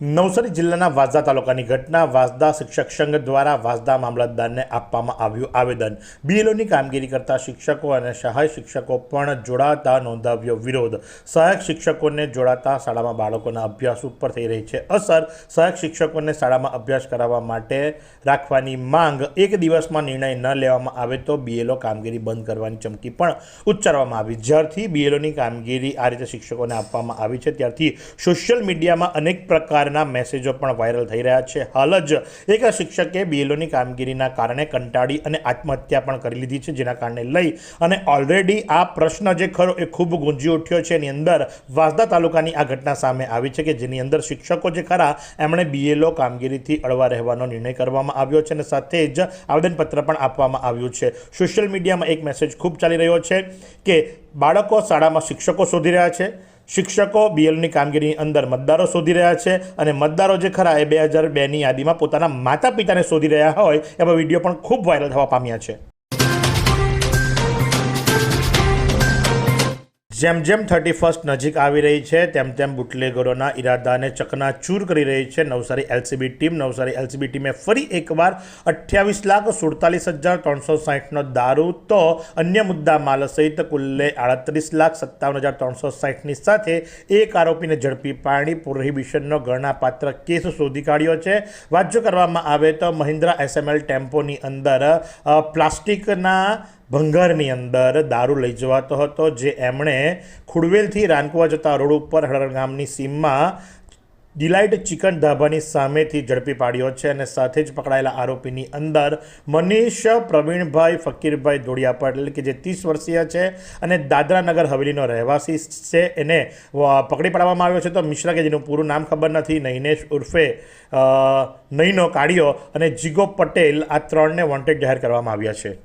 નવસારી જિલ્લાના વાસદા તાલુકાની ઘટના વાસદા શિક્ષક સંઘ દ્વારા વાસદા મામલતદારને આપવામાં આવ્યું આવેદન. બીએલઓની કામગીરી કરતા શિક્ષકો અને સહાય શિક્ષકો પણ જોડાતા નોંધાવ્યો વિરોધ. સહાયક શિક્ષકોને જોડાતા શાળામાં બાળકોના અભ્યાસ ઉપર થઈ રહી છે અસર. સહાયક શિક્ષકોને શાળામાં અભ્યાસ કરાવવા માટે રાખવાની માંગ. એક દિવસમાં નિર્ણય ન લેવામાં આવે તો બીએલઓ કામગીરી બંધ કરવાની ચમકી પણ ઉચ્ચારવામાં આવી. જ્યારથી બીએલઓની કામગીરી આ રીતે શિક્ષકોને આપવામાં આવી છે, ત્યારથી સોશિયલ મીડિયામાં અનેક પ્રકારના મેસેજો પણ વાયરલ થઈ રહ્યા છે. હાલ જ એક શિક્ષકે બીએલઓની કામગીરીના કારણે કંટાળી અને આત્મહત્યા પણ કરી લીધી છે, જેના કારણે લઈ અને ઓલરેડી આ પ્રશ્ન જે ખરો એ ખૂબ ગુંજી ઉઠ્યો છે. એની અંદર વાસદા તાલુકાની આ ઘટના સામે આવી છે કે જેની અંદર શિક્ષકો જે ખરા એમણે બીએલઓ કામગીરીથી અળવા રહેવાનો નિર્ણય કરવામાં આવ્યો છે અને સાથે જ આવેદનપત્ર પણ આપવામાં આવ્યું છે. સોશિયલ મીડિયામાં એક મેસેજ ખૂબ ચાલી રહ્યો છે કે બાળકો શાળામાં શિક્ષકો શોધી રહ્યા છે. શિક્ષકો બીએલની કામગીરીની અંદર મતદારો શોધી રહ્યા છે અને મતદારો જે ખરા એ બે હજાર બેની યાદીમાં પોતાના માતા પિતાને શોધી રહ્યા હોય એવા વીડિયો પણ ખૂબ વાયરલ થવા પામ્યા છે. જેમ જેમ થર્ટી ફર્સ્ટ નજીક આવી રહી છે, તેમ તેમ બુટલેગરોના ઈરાદાને ચકનાચૂર કરી રહી છે. Navsari LCB team, Navsari LCB ટીમે ફરી એકવાર અઠ્યાવીસ લાખ સુડતાલીસ હજાર ત્રણસો સાહીઠનો દારૂ તો અન્ય મુદ્દા માલ સહિત કુલ્લે આડત્રીસ લાખ સત્તાવન હજાર ત્રણસો સાહીઠની સાથે એક આરોપીને ઝડપી પાડી પ્રોહિબિશનનો ગણનાપાત્ર કેસ શોધી કાઢ્યો છે. વાત જો કરવામાં આવે તો મહિન્દ્રા એસએમએલ ટેમ્પોની અંદર પ્લાસ્ટિકના ભંગારની અંદર દારૂ લઈ જવાતો હતો, જે એમણે ખુડવેલથી રાનકુવા જતા રોડ ઉપર હળર ગામની સીમમાં ડિલાઇટ ચિકન ધાબાની સામેથી ઝડપી પાડ્યો છે અને સાથે જ પકડાયેલા આરોપીની અંદર મનીષ, પ્રવીણભાઈ, ફકીરભાઈ દોડિયા પટેલ, કે જે ત્રીસ વર્ષીય છે અને દાદરા નગર હવેલીનો રહેવાસી છે. એને પકડી પાડવામાં આવ્યો છે તો મિશ્રા કે જેનું પૂરું નામ ખબર નથી, નૈનેશ ઉર્ફે નૈનો કાઢ્યો અને જીગો પટેલ આ ત્રણને વોન્ટેડ જાહેર કરવામાં આવ્યા છે.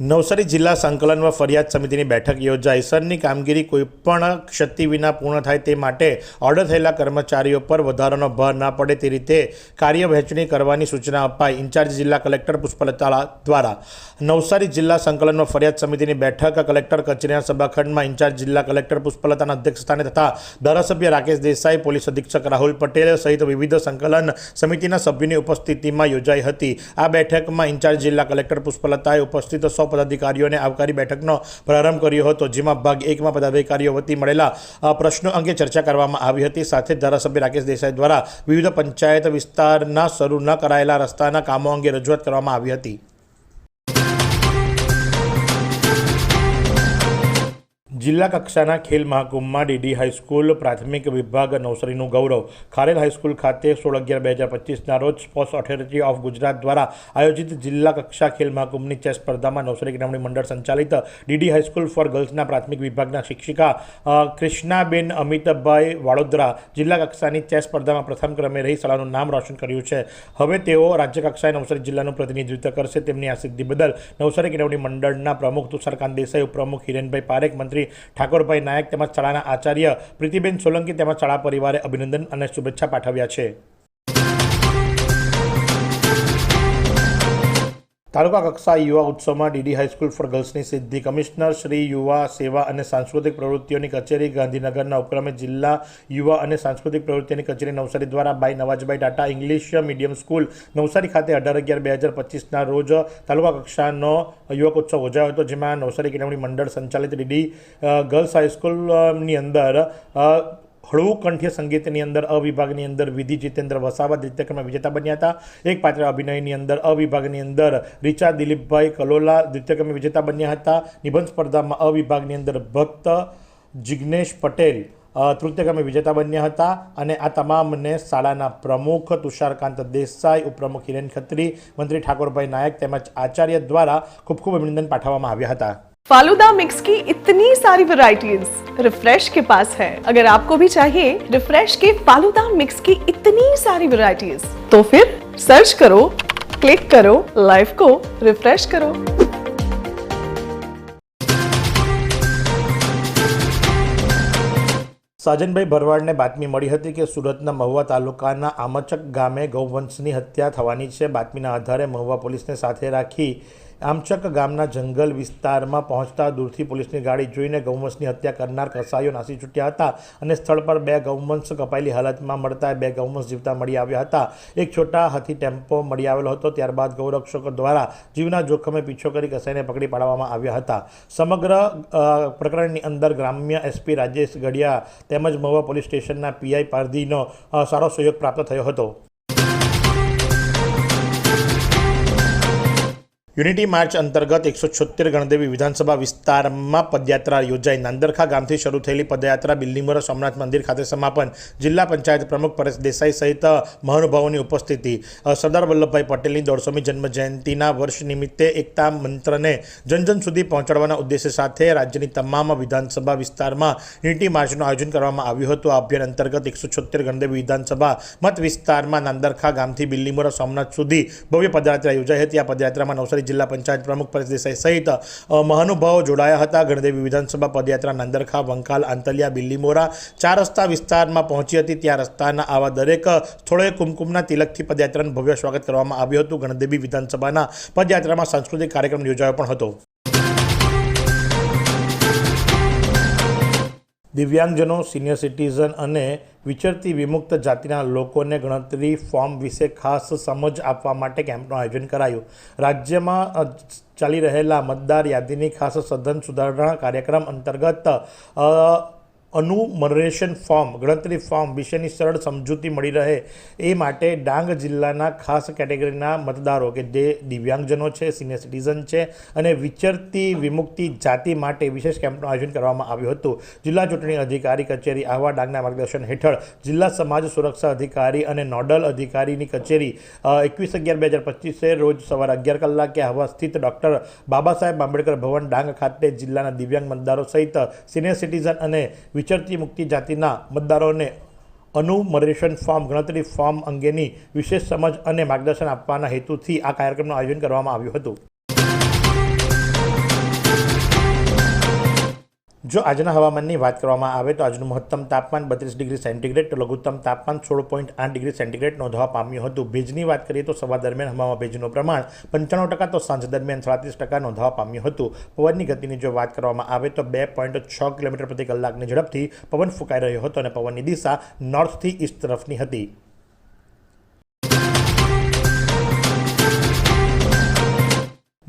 નવસારી જિલ્લા સંકલનમાં ફરિયાદ સમિતિની બેઠક યોજાઈ. સરની કામગીરી કોઈપણ ક્ષતિ વિના પૂર્ણ થાય તે માટે ઓર્ડર થયેલા કર્મચારીઓ પર વધારાનો ભાર ના પડે તે રીતે કાર્ય વહેંચણી કરવાની સૂચના અપાઈ ઇન્ચાર્જ જિલ્લા કલેક્ટર પુષ્પલતા દ્વારા. નવસારી જિલ્લા સંકલનમાં ફરિયાદ સમિતિની બેઠક કલેક્ટર કચેરીના સભાખંડમાં ઇન્ચાર્જ જિલ્લા કલેક્ટર પુષ્પલતાના અધ્યક્ષસ્થાને તથા ધારાસભ્ય રાકેશ દેસાઈ, પોલીસ અધિક્ષક રાહુલ પટેલ સહિત વિવિધ સંકલન સમિતિના સભ્યોની ઉપસ્થિતિમાં યોજાઈ હતી. આ બેઠકમાં ઇન્ચાર્જ જિલ્લા કલેક્ટર પુષ્પલતાએ ઉપસ્થિત સૌ પદાધિકારીઓને આવકારી બેઠકનો પ્રારંભ કર્યો હતો, જેમાં ભાગ એકમાં પદાધિકારીઓ વતી મળેલા પ્રશ્નો અંગે ચર્ચા કરવામાં આવી હતી. સાથે ધારાસભ્ય રાકેશ દેસાઈ દ્વારા વિવિધ પંચાયત વિસ્તારના શરૂ ન કરાયેલા રસ્તાના કામો અંગે રજૂઆત કરવામાં આવી હતી. જિલ્લા કક્ષાના ખેલ મહાકુંભમાં ડીડી હાઈસ્કૂલ પ્રાથમિક વિભાગ નવસારીનું ગૌરવ. ખારેલ હાઈસ્કૂલ ખાતે સોળ અગિયાર બે હજાર પચીસના રોજ સ્પોર્ટ્સ ઓથોરિટી ઓફ ગુજરાત દ્વારા આયોજિત જિલ્લા કક્ષા ખેલ મહાકુંભની ચેસ સ્પર્ધામાં નવસારી ગ્રામીણ મંડળ સંચાલિત ડીડી હાઈસ્કૂલ ફોર ગર્લ્સના પ્રાથમિક વિભાગના શિક્ષિકા ક્રિષ્નાબેન અમિતભાઈ વાડોદરા જિલ્લા કક્ષાની ચેસ સ્પર્ધામાં પ્રથમ ક્રમે રહી શાળાનું નામ રોશન કર્યું છે. હવે તેઓ રાજ્ય કક્ષાએ નવસારી જિલ્લાનું પ્રતિનિધિત્વ કરશે તેમની આ સિદ્ધિ બદલ નવસારી ગ્રામીણ મંડળના પ્રમુખ તુષારકાંત દેસાઈ, ઉપપ્રમુખ હિરેનભાઈ પારેખ, મંત્રી ઠાકોરભાઈ નાયક તેમજ શાળાના આચાર્ય પ્રીતિબેન સોલંકી તેમજ શાળા પરિવારે અભિનંદન અને શુભેચ્છા પાઠવ્યા છે. તાલુકા કક્ષા યુવા ઉત્સવમાં ડીડી હાઈસ્કૂલ ફોર ગર્લ્સની સિદ્ધિ, કમિશનર શ્રી યુવા સેવા અને સાંસ્કૃતિક પ્રવૃત્તિઓની કચેરી, ગાંધીનગરના ઉપક્રમે જિલ્લા યુવા અને સાંસ્કૃતિક પ્રવૃત્તિઓની કચેરી નવસારી દ્વારા Bai Navajbhai Tata English medium school Navsari ખાતે અઢાર અગિયાર બે હજાર પચીસના રોજ તાલુકા કક્ષાનો યુવક ઉત્સવ યોજાયો હતો, જેમાં નવસારી કેળવણી મંડળ સંચાલિત ડીડી ગર્લ્સ હાઈસ્કૂલની અંદર હળવું કંઠ્ય સંગીતની અંદર અ વિભાગની અંદર વિધિ જીતેન્દ્ર વસાવા દ્વિતીય વિજેતા બન્યા હતા. એક પાત્ર અભિનયની અંદર અ વિભાગની અંદર રિચા દિલીપભાઈ કલોલા દ્વિત્યક્રમે વિજેતા બન્યા હતા. નિબંધ સ્પર્ધામાં અ વિભાગની અંદર ભક્ત જિગ્નેશ પટેલ અ, તૃતીય ક્રમે વિજેતા બન્યા હતા. અને આ તમામને શાળાના પ્રમુખ તુષારકાંત દેસાઈ ઉપપ્રમુખ હિરેન ખત્રી મંત્રી ઠાકોરભાઈ નાયક તેમજ આચાર્ય દ્વારા ખૂબ ખૂબ અભિનંદન પાઠવવામાં આવ્યા હતા. फालूदा मिक्स की इतनी सारी वैरायटीज रिफ्रेश के पास है अगर आपको भी चाहिए रिफ्रेश के फालूदा मिक्स की इतनी सारी वैरायटीज तो फिर सर्च करो क्लिक करो लाइफ को रिफ्रेश करो સાજનભાઈ ભરવાડને બાતમી મળી હતી કે સુરતના મહુવા તાલુકાના આમચક ગામે ગૌવંશની હત્યા થવાની છે બાતમીના આધારે મહુવા પોલીસને સાથે રાખી આમચક ગામના જંગલ વિસ્તારમાં પહોંચતા દૂરથી પોલીસની ગાડી જોઈને ગૌવંશની હત્યા કરનાર કસાઈઓ નાસી છૂટ્યા હતા અને સ્થળ પર બે ગૌવંશ કપાયેલી હાલતમાં મળતા બે ગૌવંશ જીવતા મળી આવ્યા હતા. એક છોટા હાથી ટેમ્પો મળી આવેલો હતો, ત્યારબાદ ગૌરક્ષકો દ્વારા જીવના જોખમે પીછો કરી કસાઈને પકડી પાડવામાં આવ્યા હતા. સમગ્ર પ્રકરણની અંદર ગ્રામ્ય એસપી રાજેશ ગઢિયા તેમજ મહુવા પોલીસ સ્ટેશનના પીઆઈ પારધીનો સારો સહયોગ પ્રાપ્ત થયો હતો. યુનિટી માર્ચ અંતર્ગત એકસો છોતેર ગણદેવી વિધાનસભા વિસ્તારમાં પદયાત્રા યોજાઈ. નાંદરખા ગામથી શરૂ થયેલી પદયાત્રા બિલ્લીમોરા સોમનાથ મંદિર ખાતે સમાપન. જિલ્લા પંચાયત પ્રમુખ પરેશ દેસાઈ સહિત મહાનુભાવોની ઉપસ્થિતિ. સરદાર વલ્લભભાઈ પટેલની દોઢસોમી જન્મ જયંતિના વર્ષ નિમિત્તે એકતા મંત્રને જન જન સુધી પહોંચાડવાના ઉદ્દેશ્ય સાથે રાજ્યની તમામ વિધાનસભા વિસ્તારમાં યુનિટી માર્ચનું આયોજન કરવામાં આવ્યું હતું. આ અભિયાન અંતર્ગત એકસો છોતેર ગણદેવી વિધાનસભા મત વિસ્તારમાં નાંદરખા ગામથી બિલ્લીમોરા સોમનાથ સુધી ભવ્ય પદયાત્રા યોજાઈ હતી. આ પદયાત્રામાં નવસારી જિલ્લા પંચાયત પ્રમુખ પરેશ દેસાઈ સહિત મહાનુભાવો જોડાયા હતા. ગણદેવી વિધાનસભા પદયાત્રા નાંદરખા, વંકાલ, આંતલિયા બિલ્લીમોરા ચાર રસ્તા વિસ્તારમાં પહોંચી હતી. ત્યાં રસ્તાના આવા દરેક સ્થળોએ કુમકુમના તિલકથી પદયાત્રાનું ભવ્ય સ્વાગત કરવામાં આવ્યું હતું. ગણદેવી વિધાનસભાના પદયાત્રામાં સાંસ્કૃતિક કાર્યક્રમ યોજાયો પણ હતો. દિવ્યાંગજનો સિનિયર સિટીઝન અને વિચરતી વિમુક્ત જાતિના લોકોને ગણતરી ફોર્મ વિશે ખાસ સમજ આપવા માટે કેમ્પનું આયોજન કરાયું. રાજ્યમાં ચાલી રહેલા મતદાર યાદીની ખાસ સઘન સુધારણા કાર્યક્રમ અંતર્ગત અનુમરેશન ફોર્મ, ગણતરી ફોર્મ વિશેની સરળ સમજૂતી મળી રહે એ માટે ડાંગ જિલ્લાના ખાસ કેટેગરીના મતદારો કે જે દિવ્યાંગજનો છે, સિનિયર સિટીઝન છે અને વિચરતી વિમુક્તિ જાતિ માટે વિશેષ કેમ્પનું આયોજન કરવામાં આવ્યું હતું. જિલ્લા ચૂંટણી અધિકારી કચેરી આહવા ડાંગના માર્ગદર્શન હેઠળ જિલ્લા સમાજ સુરક્ષા અધિકારી અને નોડલ અધિકારીની કચેરી એકવીસ અગિયાર બે હજાર પચીસે રોજ સવારે અગિયાર કલાકે આહવા સ્થિત ડૉક્ટર બાબા સાહેબ આંબેડકર ભવન ડાંગ ખાતે જિલ્લાના દિવ્યાંગ મતદારો સહિત સિનિયર સિટીઝન અને વિચરતી મુક્તિ જાતિના મતદારોને અનુમરેશન ફોર્મ, ગણતરી ફોર્મ અંગેની વિશેષ સમજ અને માર્ગદર્શન આપવાના હેતુથી આ કાર્યક્રમનું આયોજન કરવામાં આવ્યું હતું. જો આજના હવામાનની વાત કરવામાં આવે તો આજનું મહત્તમ તાપમાન બત્રીસ ડિગ્રી સેન્ટીગ્રેડ તો લઘુત્તમ તાપમાન સોળ પોઈન્ટ આઠ ડિગ્રી સેન્ટીગ્રેડ નોંધવા પામ્યું હતું. ભેજની વાત કરીએ તો સવાર દરમિયાન હવામાં ભેજનું પ્રમાણ પંચાણું ટકા તો સાંજ દરમિયાન સાડત્રીસ ટકા નોંધવા પામ્યું હતું. પવનની ગતિની જો વાત કરવામાં આવે તો બે પોઈન્ટ છ કિલોમીટર પ્રતિ કલાકની ઝડપથી પવન ફૂંકાઈ રહ્યો હતો અને પવનની દિશા નોર્થથી ઈસ્ટ તરફની હતી.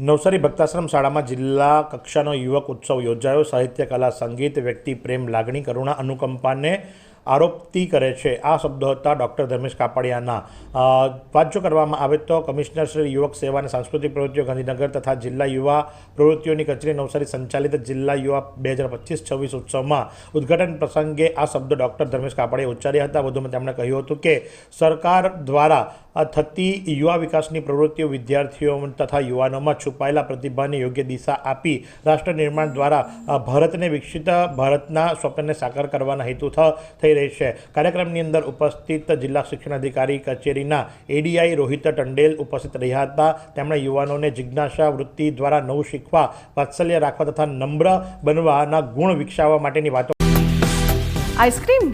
નવસારી ભક્તાશ્રમ શાળામાં જિલ્લા કક્ષાનો યુવક ઉત્સવ યોજાયો. સાહિત્ય, કલા, સંગીત, વ્યક્તિ, પ્રેમ, લાગણી, કરુણા અનુકંપાને આરોપતી કરે છે. આ શબ્દો હતા ડૉક્ટર ધર્મેશ કાપડિયાના. વાત જો કરવામાં આવે તો કમિશનર શ્રી યુવક સેવા અને સાંસ્કૃતિક પ્રવૃત્તિઓ ગાંધીનગર તથા જિલ્લા યુવા પ્રવૃત્તિઓની કચેરી નવસારી સંચાલિત જિલ્લા યુવા બે હજાર પચીસ છવ્વીસ ઉત્સવમાં ઉદ્ઘાટન પ્રસંગે આ શબ્દો ડૉક્ટર ધર્મેશ કાપડિયા ઉચ્ચાર્યા હતા. વધુમાં તેમણે કહ્યું હતું કે સરકાર દ્વારા થતી યુવા વિકાસની પ્રવૃત્તિઓ વિદ્યાર્થીઓ તથા યુવાનોમાં છુપાયેલા પ્રતિભાને યોગ્ય દિશા આપી રાષ્ટ્ર નિર્માણ દ્વારા ભારતને વિકસિત ભારતના સ્વપ્નને સાકાર કરવાના હેતુ થ- થઈ રહી છે કાર્યક્રમની અંદર ઉપસ્થિત જિલ્લા શિક્ષણ અધિકારી કચેરીના એડીઆઈ રોહિત ટંડેલ ઉપસ્થિત રહ્યા હતા તેમણે યુવાનોને જિજ્ઞાસા વૃત્તિ દ્વારા નવું શીખવા વાત્સલ્ય રાખવા તથા નમ્ર બનવાના ગુણ વિકસાવવા માટેની વાતો आइसक्रीम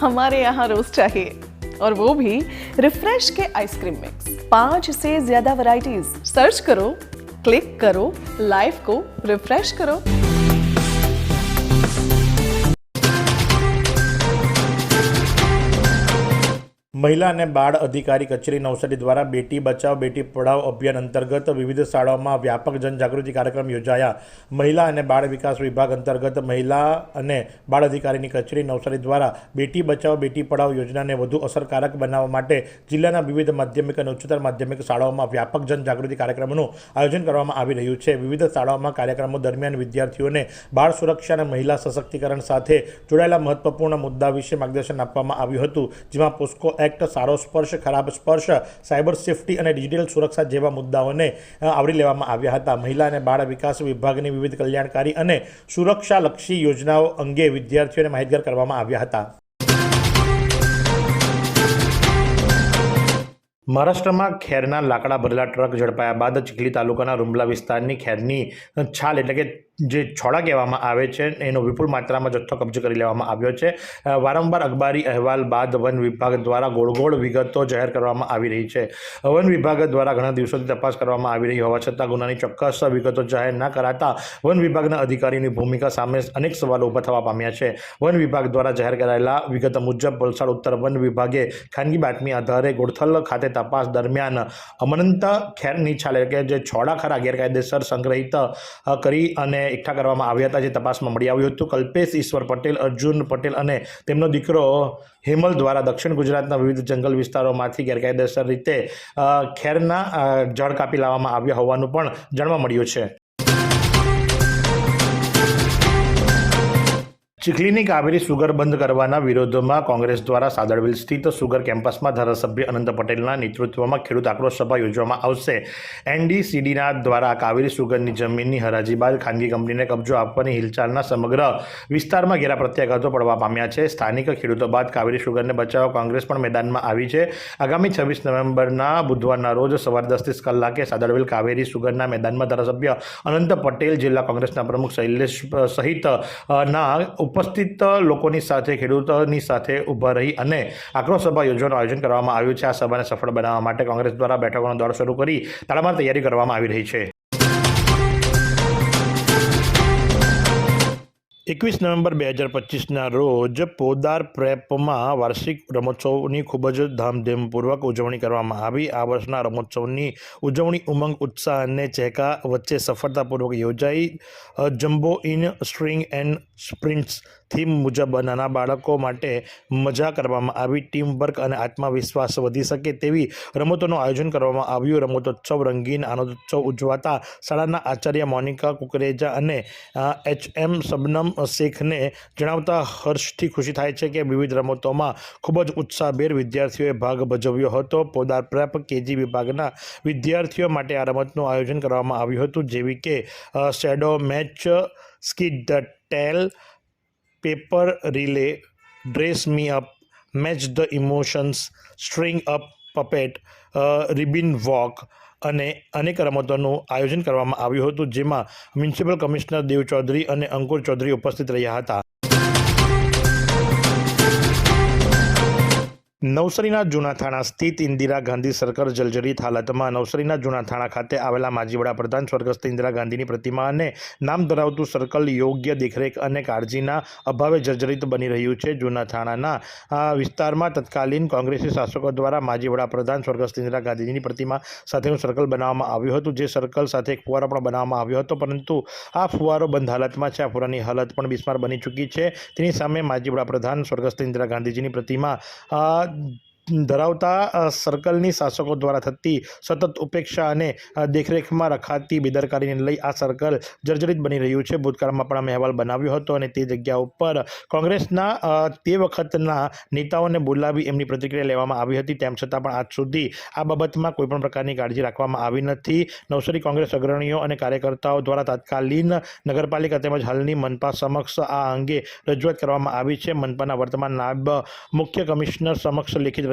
हमारे यहाँ रोज चाहिए और वो भी रिफ्रेश के आइसक्रीम मिक्स पांच से ज्यादा वैरायटीज सर्च करो क्लिक करो लाइफ को रिफ्रेश करो મહિલા અને બાળ અધિકારી કચેરી નવસારી દ્વારા બેટી બચાવ, બેટી પઢાઓ અભિયાન અંતર્ગત વિવિધ શાળાઓમાં વ્યાપક જનજાગૃતિ કાર્યક્રમ યોજાયા. મહિલા અને બાળ વિકાસ વિભાગ અંતર્ગત મહિલા અને બાળ અધિકારીની કચેરી નવસારી દ્વારા બેટી બચાવ, બેટી પઢાઓ યોજનાને વધુ અસરકારક બનાવવા માટે જિલ્લાના વિવિધ માધ્યમિક અને ઉચ્ચતર માધ્યમિક શાળાઓમાં વ્યાપક જનજાગૃતિ કાર્યક્રમોનું આયોજન કરવામાં આવી રહ્યું છે. વિવિધ શાળાઓમાં કાર્યક્રમો દરમિયાન વિદ્યાર્થીઓને બાળ સુરક્ષા અને મહિલા સશક્તિકરણ સાથે જોડાયેલા મહત્વપૂર્ણ મુદ્દા વિશે માર્ગદર્શન આપવામાં આવ્યું હતું, જેમાં પોસ્કો એક્ટ સારો સ્પર્શ, ખરાબ સ્પર્શ, સાયબર સેફટી અને ડિજિટલ સુરક્ષા જેવા મુદ્દાઓને આવરી લેવામાં આવ્યા હતા. મહિલા અને બાળ વિકાસ વિભાગની વિવિધ કલ્યાણકારી અને સુરક્ષાલક્ષી યોજનાઓ અંગે વિદ્યાર્થીઓને માહિતગાર કરવામાં આવ્યા હતા. મહારાષ્ટ્રમાં ખેરના લાકડા ભરેલા ટ્રક ઝડપાયા બાદ ચીખલી તાલુકાના રૂમલા વિસ્તારની ખેરની છાલ એટલે કે જે છોડા કહેવામાં આવે છે, એનો વિપુલ માત્રામાં જથ્થો કબજે કરી લેવામાં આવ્યો છે. વારંવાર અખબારી અહેવાલ બાદ વન વિભાગ દ્વારા ગોળ ગોળ વિગતો જાહેર કરવામાં આવી રહી છે. વન વિભાગ દ્વારા ઘણા દિવસોથી તપાસ કરવામાં આવી રહી હોવા છતાં ગુનાની ચોક્કસ વિગતો જાહેર ના કરાતા વન વિભાગના અધિકારીની ભૂમિકા સામે અનેક સવાલો ઊભા થવા પામ્યા છે. વન વિભાગ દ્વારા જાહેર કરાયેલા વિગત મુજબ વલસાડ ઉત્તર વન વિભાગે ખાનગી બાતમી આધારે ગોળથલ ખાતે તપાસ દરમિયાન અમનંત ખેર નિછાલ એટલે કે જે છોડા ખરા ગેરકાયદેસર સંગ્રહિત કરી અને એકઠા કરવામાં આવ્યા હતા, જે તપાસમાં મળી આવ્યું હતું. કલ્પેશ ઈશ્વર પટેલ, અર્જુન પટેલ અને તેમનો દીકરો હેમલ દ્વારા દક્ષિણ ગુજરાતના વિવિધ જંગલ વિસ્તારોમાંથી ગેરકાયદેસર રીતે ખેરના જળ કાપી લાવવામાં આવ્યા હોવાનું પણ જાણવા મળ્યું છે. ચીખલીની કાવેરી સુગર બંધ કરવાના વિરોધમાં કોંગ્રેસ દ્વારા સાદળવેલ સ્થિત સુગર કેમ્પસમાં ધારાસભ્ય અનંત પટેલના નેતૃત્વમાં ખેડૂત આક્રોશ સભા યોજવામાં આવશે. એનડીસીડીના દ્વારા કાવેરી સુગરની જમીનની હરાજી બાદ ખાનગી કંપનીને કબજો આપવાની હિલચાલના સમગ્ર વિસ્તારમાં ઘેરા પ્રત્યાઘાતો પડવા પામ્યા છે. સ્થાનિક ખેડૂતો બાદ કાવેરી સુગરને બચાવવા કોંગ્રેસ પણ મેદાનમાં આવી છે. આગામી છવ્વીસ નવેમ્બરના બુધવારના રોજ સવાર દસ ત્રીસ કલાકે સાદળવેલ કાવેરી સુગરના મેદાનમાં ધારાસભ્ય અનંત પટેલ જિલ્લા કોંગ્રેસના પ્રમુખ શૈલેષ અ, સહિત અ, ના ઉપસ્થિત લોકોની સાથે, ખેડૂતોની સાથે ઊભા રહી અને આક્રોશ સભા યોજવાનું આયોજન કરવામાં આવ્યું છે. આ સભાને સફળ બનાવવા માટે કોંગ્રેસ દ્વારા બેઠકોનો દોર શરૂ કરી તાળામાર તૈયારી કરવામાં આવી રહી છે. એકવીસ નવેમ્બર બે હજાર પચીસના રોજ પોદાર પ્રેપમાં વાર્ષિક રમોત્સવની ખૂબ જ ધામધૂમપૂર્વક ઉજવણી કરવામાં આવી. આ વર્ષના રમોત્સવની ઉજવણી ઉમંગ, ઉત્સાહ અને ચહેકા વચ્ચે સફળતાપૂર્વક યોજાઈ. Jumbo in string and sprints theme મુજબ નાના બાળકો માટે મજા કરવામાં આવી. ટીમ વર્ક અને આત્મવિશ્વાસ વધી શકે તેવી રમતોનું આયોજન કરવામાં આવ્યું. રમતોત્સવ રંગીન આનંદોત્સવ ઉજવાતા શાળાના આચાર્ય મોનિકા કુકરેજા અને એચ એમ શબનમ શેખને જણાવતા હર્ષથી ખુશી થાય છે કે વિવિધ રમતોમાં ખૂબ જ ઉત્સાહભેર વિદ્યાર્થીઓએ ભાગ ભજવ્યો હતો. પોદાર પ્રેપ કેજી વિભાગના વિદ્યાર્થીઓ માટે આ રમતનું આયોજન કરવામાં આવ્યું હતું. જેવી કે shadow, match skid the tail paper relay, dress me up, match the emotions, string up puppet ribbon walk અને અનેક રમતોનું આયોજન કરવામાં આવ્યું હતું, જેમાં મ્યુનિસિપલ કમિશનર દેવ ચૌધરી અને અંકુર ચૌધરી ઉપસ્થિત રહ્યા હતા. નવસારીના જૂના થાણા સ્થિત ઇન્દિરા ગાંધી સર્કલ જર્જરિત હાલતમાં નવસારીના જૂના થાણા ખાતે આવેલા માજી વડાપ્રધાન સ્વર્ગસ્થ ઇન્દિરા ગાંધીની પ્રતિમા અને નામ ધરાવતું સર્કલ યોગ્ય દેખરેખ અને કાળજીના અભાવે જર્જરિત બની રહ્યું છે. જૂના થાણાના વિસ્તારમાં તત્કાલીન કોંગ્રેસી શાસકો દ્વારા માજી વડાપ્રધાન સ્વર્ગસ્થ ઇન્દિરા ગાંધીજીની પ્રતિમા સાથેનું સર્કલ બનાવવામાં આવ્યું હતું, જે સર્કલ સાથે એક ફુવારો પણ બનાવવામાં આવ્યો હતો, પરંતુ આ ફુવારો બંધ હાલતમાં છે. આ ફુવારાની હાલત પણ બિસ્માર બની ચૂકી છે. તેની સામે માજી વડાપ્રધાન સ્વર્ગસ્થ ઇન્દિરા ગાંધીજીની પ્રતિમા અ, ધરાવતા સર્કલની શાસકો દ્વારા થતી સતત ઉપેક્ષા અને દેખરેખમાં રખાતી બેદરકારીને લઈ આ સર્કલ જર્જરિત બની રહ્યું છે. ભૂતકાળમાં પણ અમે અહેવાલ બનાવ્યો હતો અને તે જગ્યા ઉપર કોંગ્રેસના તે વખતના નેતાઓને બોલાવી એમની પ્રતિક્રિયા લેવામાં આવી હતી. તેમ છતાં પણ આજ સુધી આ બાબતમાં કોઈપણ પ્રકારની કાળજી રાખવામાં આવી નથી. નવસારી કોંગ્રેસ અગ્રણીઓ અને કાર્યકર્તાઓ દ્વારા તાત્કાલિન નગરપાલિકા તેમજ હાલની મનપા સમક્ષ આ અંગે રજૂઆત કરવામાં આવી છે. મનપાના વર્તમાન નાયબ મુખ્ય કમિશનર સમક્ષ લેખિત